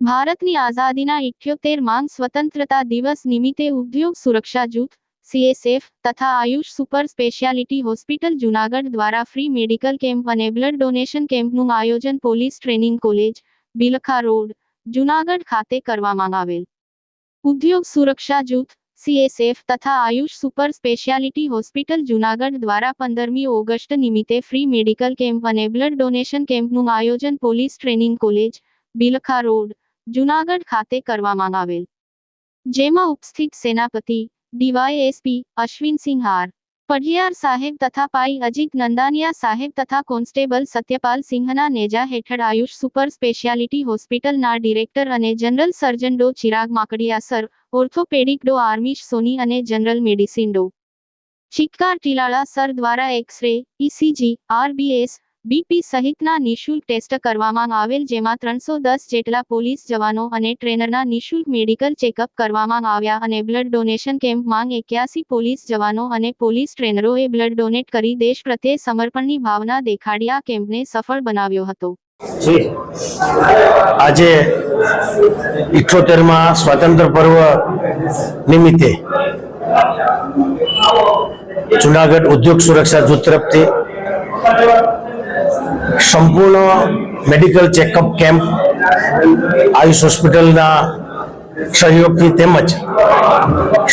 ભારતની આઝાદીના ઇઠ્યોતેર માંગ સ્વતંત્રતા દિવસ નિમિત્તે ઉદ્યોગ સુરક્ષા જૂથ સીએસએફ તથા Ayush super speciality hospital Junagadh દ્વારા ફ્રી મેડિકલ કેમ્પ અને બ્લડ ડોનેશન કેમ્પનું આયોજન police training college, Bilkha road, Junagadh ખાતે કરવામાં આવેલ. ઉદ્યોગ સુરક્ષા જૂથ સીએસએફ તથા Ayush super speciality hospital Junagadh દ્વારા પંદરમી ઓગસ્ટ નિમિત્તે ફ્રી મેડિકલ કેમ્પ અને બ્લડ ડોનેશન કેમ્પનું આયોજન police training college, Bilkha road Junagadh ખાતે કરવામાં આવેલ. જેમાં ઉપસ્થિત સેનાપતિ, ડીવાયએસપી અશ્વિનસિંહ હાર પઢિયાર સાહેબ તથા પાઈ અજીત નંદાનિયા સાહેબ તથા કોન્સ્ટેબલ સત્યપાલ સિંહના નેજા હેઠળ આયુષ સુપર સ્પેશિયાલિટી હોસ્પિટલના ડિરેક્ટર અને general surgeon Dr Chirag Makadia sir, orthopaedic Dr Armish Soni અને general medicine Dr. Chikkar Tilala sir દ્વારા X ray ECG RBS BP સહિતના નિઃશુલ્ક ટેસ્ટ કરવામાં આવેલ જેમાં ત્રણસો દસ જેટલા પોલીસ જવાનો અને ટ્રેનરના નિઃશુલ્ક મેડિકલ ચેકઅપ કરવામાં આવ્યા અને બ્લડ ડોનેશન કેમ્પ માંગ એક્યાસી પોલીસ જવાનો અને પોલીસ ટ્રેનરોએ બ્લડ ડોનેટ કરી દેશ પ્રત્યે સમર્પણની ભાવના દેખાડી આ કેમ્પને સફળ બનાવ્યો હતો. આજે ઇઠોતેરમાં સ્વાતંત્ર્ય પર્વ નિમિત્તે જુનાગઢ ઉદ્યોગ સુરક્ષા જૂથ તરફથી સંપૂર્ણ મેડિકલ ચેકઅપ કેમ્પ આયુષ હોસ્પિટલના સહયોગથી તેમજ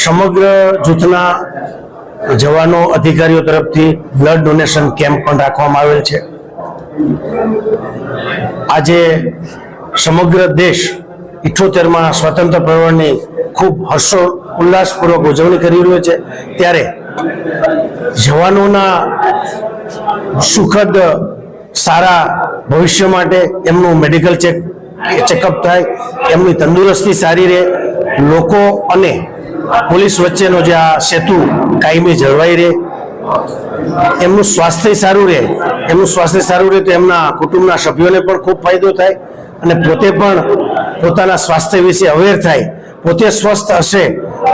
સમગ્ર જૂથના જવાનો અધિકારીઓ તરફથી બ્લડ ડોનેશન કેમ્પ પણ રાખવામાં આવેલ છે. આજે સમગ્ર દેશ ઇઠ્ઠોતેરમાં સ્વતંત્ર પર્વની ખૂબ હર્ષો, ઉલ્લાસપૂર્વક ઉજવણી કરી રહ્યો છે. ત્યારે જવાનોના સુખદ સારા ભવિષ્ય માટે એમનું મેડિકલ ચેક ચેકઅપ થાય, એમની તંદુરસ્તી સારી રહે. લોકો અને પોલીસ વચ્ચેનો જે આ સેતુ કાયમી જળવાઈ રહે. એમનું સ્વાસ્થ્ય સારું રહે. એમનું સ્વાસ્થ્ય સારું રહે તો એમના કુટુંબના સભ્યોને પણ ખૂબ ફાયદો થાય અને પોતે પણ પોતાના સ્વાસ્થ્ય વિશે અવેર થાય. પોતે સ્વસ્થ હશે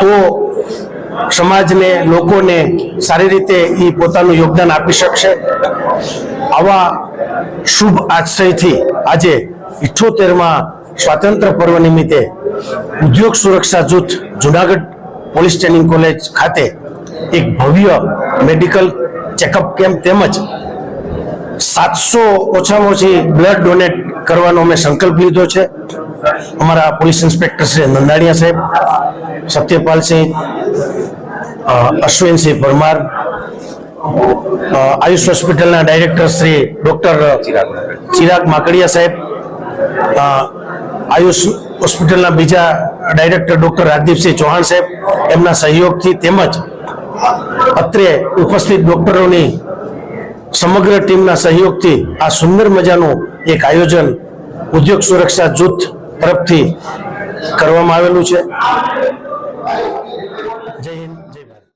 તો સમાજને, લોકોને સારી રીતે એ પોતાનું યોગદાન આપી શકશે. આવા શુભ આશ્રયથી આજે ઇઠ્ઠોતેરમાં સ્વાતંત્ર્ય પર્વ નિમિત્તે ઉદ્યોગ સુરક્ષા જૂથ, જુનાગઢ પોલીસ ટ્રેનિંગ કોલેજ ખાતે એક ભવ્ય મેડિકલ ચેકઅપ કેમ્પ તેમજ સાતસો ઓછામાં ઓછી બ્લડ ડોનેટ કરવાનો અમે સંકલ્પ લીધો છે. અમારા પોલીસ ઇન્સ્પેક્ટર શ્રી નંદાણીયા સાહેબ, સત્યપાલસિંહ અશ્વિનસિંહ પરમાર આયુષ હોસ્પિટલના ડાયરેક્ટર શ્રી ડોક્ટર ચિરાગ માકડિયા સાહેબ આયુષ હોસ્પિટલના બીજા ડાયરેક્ટર ડોક્ટર રાજદીપસિંહ ચૌહાણ સાહેબ, એમના સહયોગથી તેમજ અત્રે ઉપસ્થિત ડોક્ટરોની સમગ્ર ટીમના સહયોગથી આ સુંદર મજાનું એક આયોજન ઉદ્યોગ સુરક્ષા જૂથ તરફથી કરવામાં આવેલું છે.